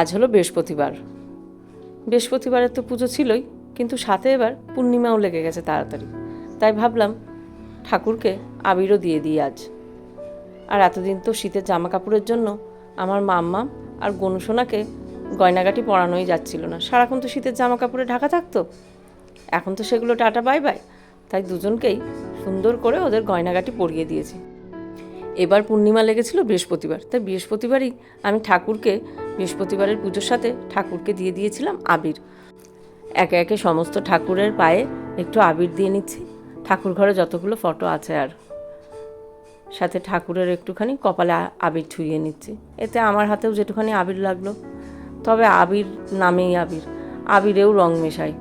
আজ হলো বৃহস্পতিবার। বৃহস্পতিবারের তো পুজো ছিলই, কিন্তু সাথে এবার পূর্ণিমাও লেগে গেছে তাড়াতাড়ি। তাই ভাবলাম ঠাকুরকে আবিরও দিয়ে দিই আজ। আর এতদিন তো শীতের জামা কাপড়ের জন্য আমার মাম্মা আর গনুসোনাকে গয়নাগাটি পরানোই যাচ্ছিল না। সারাক্ষণ তো শীতের জামা কাপড়ে ঢাকা থাকতো। এখন তো সেগুলো টাটা, বাই বাই। তাই দুজনকেই সুন্দর করে ওদের গয়নাগাটি পরিয়ে দিয়েছি। এবার পূর্ণিমা লেগেছিল বৃহস্পতিবার। তাই বৃহস্পতিবারই আমি ঠাকুরকে, বৃহস্পতিবারের পুজোর সাথে ঠাকুরকে দিয়ে দিয়েছিলাম আবির। একে একে সমস্ত ঠাকুরের পায়ে একটু আবির দিয়ে নিচ্ছি। ঠাকুর ঘরে যতগুলো ফটো আছে আর সাথে ঠাকুরের একটুখানি কপালে আবির ছুঁয়ে নিচ্ছি। এতে আমার হাতেও যেটুখানি আবির লাগল। তবে আবির নামেই আবির। আবিরেও রং মেশাই।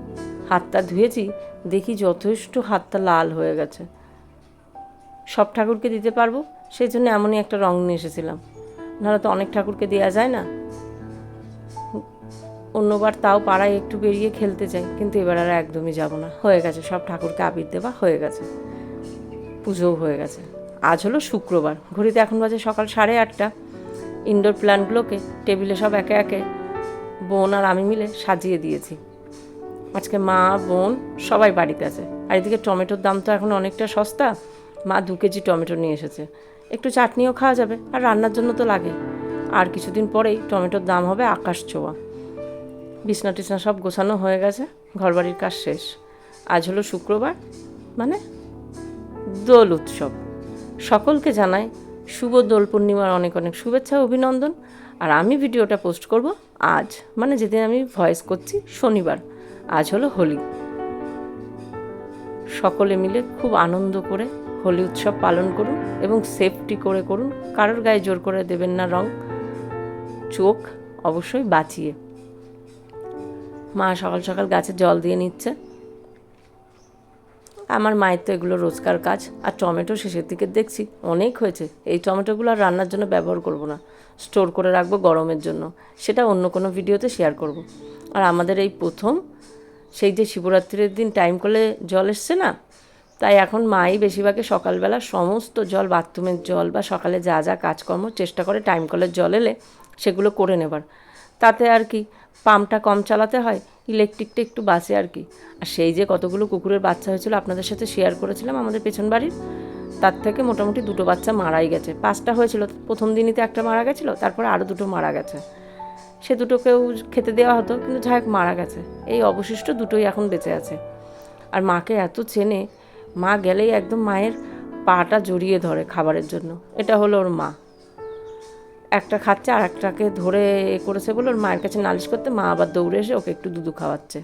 হাতটা ধুয়েছি, দেখি যথেষ্ট হাতটা লাল হয়ে গেছে। সব ঠাকুরকে দিতে পারব? সেই জন্য এমনই একটা রং নিয়ে এসেছিলাম। নাহলে তো অনেক ঠাকুরকে দেওয়া যায় না? অন্যবার তাও পাড়ায় একটু বেরিয়ে খেলতে চাই কিন্তু এবার আর একদমই যাব না। হয়ে গেছে, সব ঠাকুরকে আবির দেওয়া হয়ে গেছে। পুজোও হয়ে গেছে। আজ হলো শুক্রবার। ঘড়িতে এখন বাজে সকাল সাড়ে আটটা। ইনডোর প্ল্যান্টগুলোকে টেবিলে সব একে একে বোন আর আমি মিলে সাজিয়ে দিয়েছি। আজকে মা, বোন সবাই বাড়িতে আছে। আর এদিকে টমেটোর দাম তো এখন অনেকটা সস্তা। মা দু কেজি টমেটো নিয়ে এসেছে। একটু চাটনিও খাওয়া যাবে আর রান্নার জন্য তো লাগে। আর কিছুদিন পরেই টমেটোর দাম হবে আকাশ ছোঁয়া। বিছনা টিছনা সব গোছানো হয়ে গেছে। ঘরবাড়ির কাজ শেষ। আজ হলো শুক্রবার মানে দোল উৎসব। সকলকে জানাই শুভ দোল পূর্ণিমার অনেক অনেক শুভেচ্ছা অভিনন্দন। আর আমি ভিডিওটা পোস্ট করব আজ মানে যেদিন আমি ভয়েস করছি শনিবার, আজ হলো হোলি। সকলে মিলে খুব আনন্দ করে হোলি উৎসব পালন করুন এবং সেফটি করে করুন। কারোর গায়ে জোর করে দেবেন না রং, চোখ অবশ্যই বাঁচিয়ে। মা সকাল সকাল গাছে জল দিয়ে নিচ্ছে। আমার মায়ের তো এগুলো রোজকার কাজ, আর টমেটো শেষের দিকে দেখছি অনেক হয়েছে। এই টমেটোগুলো আর রান্নার জন্য ব্যবহার করব না। স্টোর করে রাখব গরমের জন্য। সেটা অন্য কোনো ভিডিওতে শেয়ার করব। আর আমাদের এই প্রথম, সেই যে শিবরাত্রির দিন টাইম কলে জল এসছে না? তাই এখন মাই বেশিরভাগে সকালবেলা সমস্ত জল বাথরুমের জল বা সকালে যা যা কাজকর্ম চেষ্টা করে টাইম কলের জল এলে সেগুলো করে নেবার। তাতে আর কি, পাম্পটা কম চালাতে হয় ইলেকট্রিকটা একটু বাঁচে আর কি। আর সেই যে কতগুলো কুকুরের বাচ্চা হয়েছিল আপনাদের সাথে শেয়ার করেছিলাম আমাদের পেছন বাড়ির, তার থেকে মোটামুটি দুটো বাচ্চা মারাই গেছে। পাঁচটা হয়েছিল, প্রথম দিনই তো একটা মারা গেছিল, তারপরে আরও দুটো মারা গেছে। সে দুটোকেও খেতে দেওয়া হতো, কিন্তু যাই মারা গেছে। এই অবশিষ্ট দুটোই এখন বেঁচে আছে। আর মাকে এত চেনে, মা গেলেই একদম মায়ের পাটা জড়িয়ে ধরে খাবারের জন্য। এটা হলো ওর মা। একটা খাচ্ছে আর একটাকে ধরে এ করেছে বলে ওর মায়ের কাছে নালিশ করতে মা আবার দৌড়ে এসে ওকে একটু দুধু খাওয়াচ্ছে।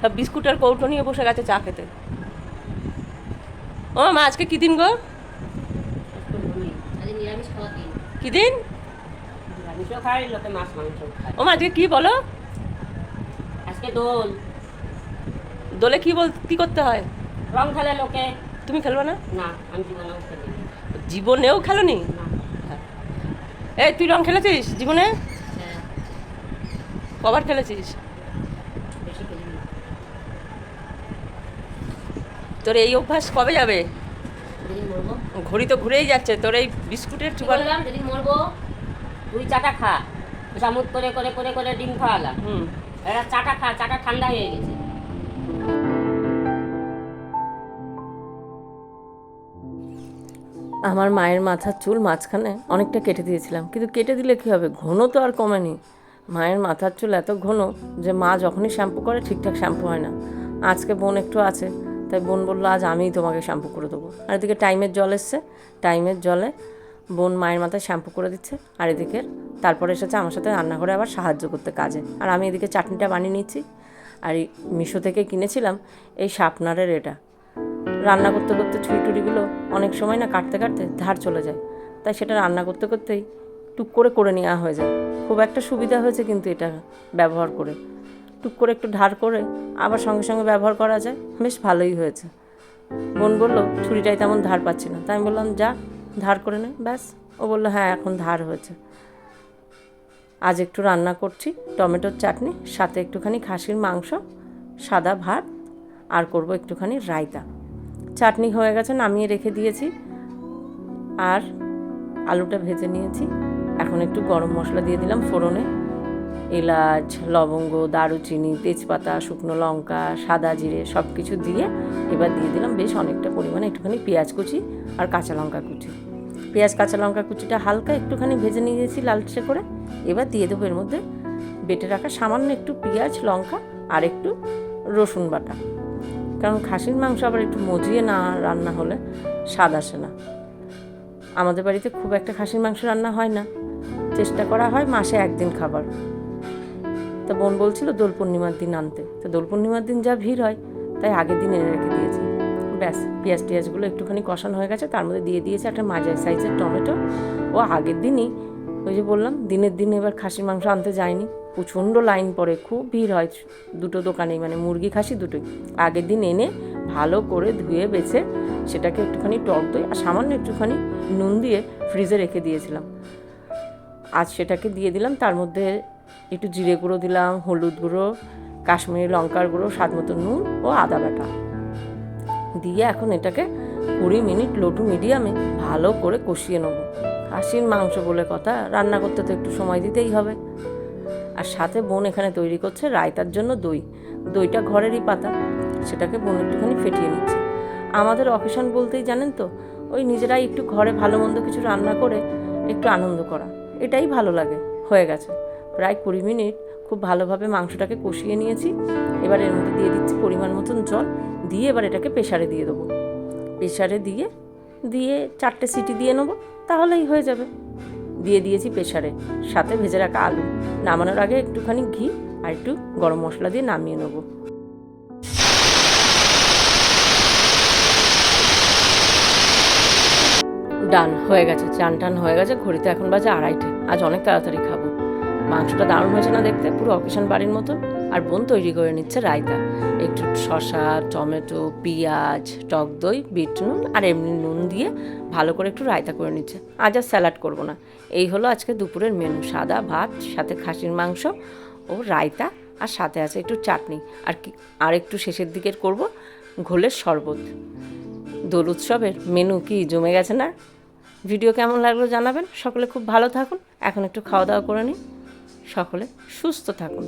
সব বিস্কুট আর কৌটো নিয়ে বসে গেছে চা খেতে। ও মা আজকে কি দিন গো? কি দিন? ও মা আজকে কি বলো? আজকে দোল। দোলে কি বল কি করতে হয়? রং খেলে লোকে। তুমি খেলবে না? না আমি জীবনেও খেলি জীবনেও খেলোনি? না। এই তুই রং খেলেছিস জীবনে? হ্যাঁ, কবার খেলেছিস। তোর এই অভ্যাস কবে যাবে? ঘড়ি তো ঘুরেই যাচ্ছে তোর এই বিস্কুটের বললাম? যেদিন মরবো তুই চাটা খা। চামচ করে করে করে করে ডিম খাওয়ালাম। হুম। এরা চাটা খা চাটা ঠান্ডা হয়ে গেছে। আমার মায়ের মাথার চুল মাঝখানে অনেকটা কেটে দিয়েছিলাম। কিন্তু কেটে দিলে কী হবে? ঘন তো আর কমেনি। মায়ের মাথার চুল এত ঘন যে মা যখনই শ্যাম্পু করে, ঠিকঠাক শ্যাম্পু হয় না। আজকে বোন একটু আছে, তাই বোন বলল, আজ আমিই তোমাকে শ্যাম্পু করে দেবো। আর এদিকে টাইমের জল এসছে। টাইমের জলে বোন মায়ের মাথায় শ্যাম্পু করে দিচ্ছে। আর এদিকে তারপরে এসেছে আমার সাথে রান্নাঘরে আবার সাহায্য করতে কাজে। আর আমি এদিকে চাটনিটা বানিয়ে নিচ্ছি আর মিশো থেকে কিনেছিলাম এই শাপনারের এটা। রান্না করতে করতে ছুরি টুরিগুলো অনেক সময় না কাটতে কাটতে ধার চলে যায়। তাই সেটা রান্না করতে করতেই টুক করে করে নেওয়া হয়ে যায়। খুব একটা সুবিধা হয়েছে কিন্তু এটা ব্যবহার করে। টুক করে একটু ধার করে আবার সঙ্গে সঙ্গে ব্যবহার করা যায়। বেশ ভালোই হয়েছে। বোন বলল, ছুরিটাই তেমন ধার পাচ্ছি না। তাই আমি বললাম, যা, ধার করে নে। ব্যাস, ও বলল হ্যাঁ এখন ধার হয়েছে। আজ একটু রান্না করছি, টমেটোর চাটনি, সাথে একটুখানি খাসির মাংস, সাদা ভাত, আর করব একটুখানি রায়তা। চাটনি হয়ে গেছে, নামিয়ে রেখে দিয়েছি। আর আলুটা ভেজে নিয়েছি। এখন একটু গরম মশলা দিয়ে দিলাম ফোড়নে। এলাচ, লবঙ্গ, দারুচিনি, তেজপাতা, শুকনো লঙ্কা, সাদা জিরে সব কিছু দিয়ে এবার দিয়ে দিলাম বেশ অনেকটা পরিমাণে একটুখানি পেঁয়াজ কুচি আর কাঁচা লঙ্কা কুচি। পেঁয়াজ, কাঁচা লঙ্কা কুচিটা হালকা একটুখানি ভেজে নিয়েছি লালচে করে। এবার দিয়ে দেবো এর মধ্যে বেটে রাখা সামান্য একটু পেঁয়াজ, লঙ্কা আর একটু রসুন বাটা। কারণ খাসির মাংস আবার একটু মজিয়ে না রান্না হলে স্বাদ আসে না। আমাদের বাড়িতে খুব একটা খাসির মাংস রান্না হয় না। চেষ্টা করা হয় মাসে একদিন খাবার। তা বোন বলছিল, দোল পূর্ণিমার দিন আনতে। তো দোল পূর্ণিমার দিন যা ভিড় হয়, তাই আগের দিন এনে রেখে দিয়েছি। ব্যাস, পেঁয়াজ টিয়াজগুলো একটুখানি কষানো হয়ে গেছে, তার মধ্যে দিয়ে দিয়েছে একটা মাঝারি সাইজের টমেটো। ও আগের দিনই, ওই যে বললাম, দিনের দিন এবার খাসির মাংস আনতে যায়নি। প্রচণ্ড লাইন পড়ে, খুব ভিড় হয়। দুটো দোকানেই মানে মুরগি খাসি দুটোই। আগের দিন এনে ভালো করে ধুয়ে বেছে সেটাকে একটুখানি টক দই আর সামান্য একটুখানি নুন দিয়ে ফ্রিজে রেখে দিয়েছিলাম। আজ সেটাকে দিয়ে দিলাম, তার মধ্যে একটু জিরে গুঁড়ো দিলাম, হলুদ গুঁড়ো, কাশ্মীরি লঙ্কার গুঁড়ো, স্বাদ মতো নুন ও আদা বাটা। দিয়ে এখন এটাকে কুড়ি মিনিট লো টু মিডিয়ামে ভালো করে কষিয়ে নেব। খাসির মাংস বলে কথা, রান্না করতে তো একটু সময় দিতেই হবে। আর সাথে বোন এখানে তৈরি করছে রায়তার জন্য দই। দইটা ঘরেরই পাতা। সেটাকে বোন একটুখানি ফেটিয়ে নিচ্ছে। আমাদের অকেশন বলতেই জানেন তো, ওই নিজেরাই একটু ঘরে ভালো মন্দ কিছু রান্না করে একটু আনন্দ করা। এটাই ভালো লাগে। হয়ে গেছে। প্রায় কুড়ি মিনিট খুব ভালোভাবে মাংসটাকে কষিয়ে নিয়েছি। এবার এর মধ্যে দিয়ে দিচ্ছি পরিমাণ মতন জল। দিয়ে এবার এটাকে প্রেশারে দিয়ে দেবো। প্রেশারে দিয়ে দিয়ে চারটে সিটি দিয়ে নেব। তাহলেই হয়ে যাবে। দিয়ে দিয়েছি প্রেশারে সাথে ভেজে রাখা আলু। নামানোর আগে একটুখানি ঘি আর একটু গরম মশলা দিয়ে নামিয়ে নেব। ডান হয়ে গেছে, চান টান হয়ে গেছে, ঘড়িতে এখন বাজে আড়াইটে। আজ অনেক তাড়াতাড়ি খাব। মাংসটা দারুণ হয়েছে না দেখতে? পুরো অকেশন বাড়ির মতো। আর বোন তৈরি করে নিচ্ছে রায়তা। একটু শসা, টমেটো, পেঁয়াজ, টক দই বিট নুন আর এমনি নুন দিয়ে ভালো করে একটু রায়তা করে নিচ্ছে। আজ আর স্যালাড করব না। এই হলো আজকে দুপুরের মেনু, সাদা ভাত, সাথে খাসির মাংস ও রায়তা আর সাথে আছে একটু চাটনি। আর কি, আর একটু শেষের দিকের করব ঘোলের শরবত। দোল উৎসবের মেনু কি, জমে গেছে না? ভিডিও কেমন লাগল জানাবেন। সকলে খুব ভালো থাকুন। এখন একটু খাওয়া দাওয়া করে নিন। সকলে সুস্থ থাকুন।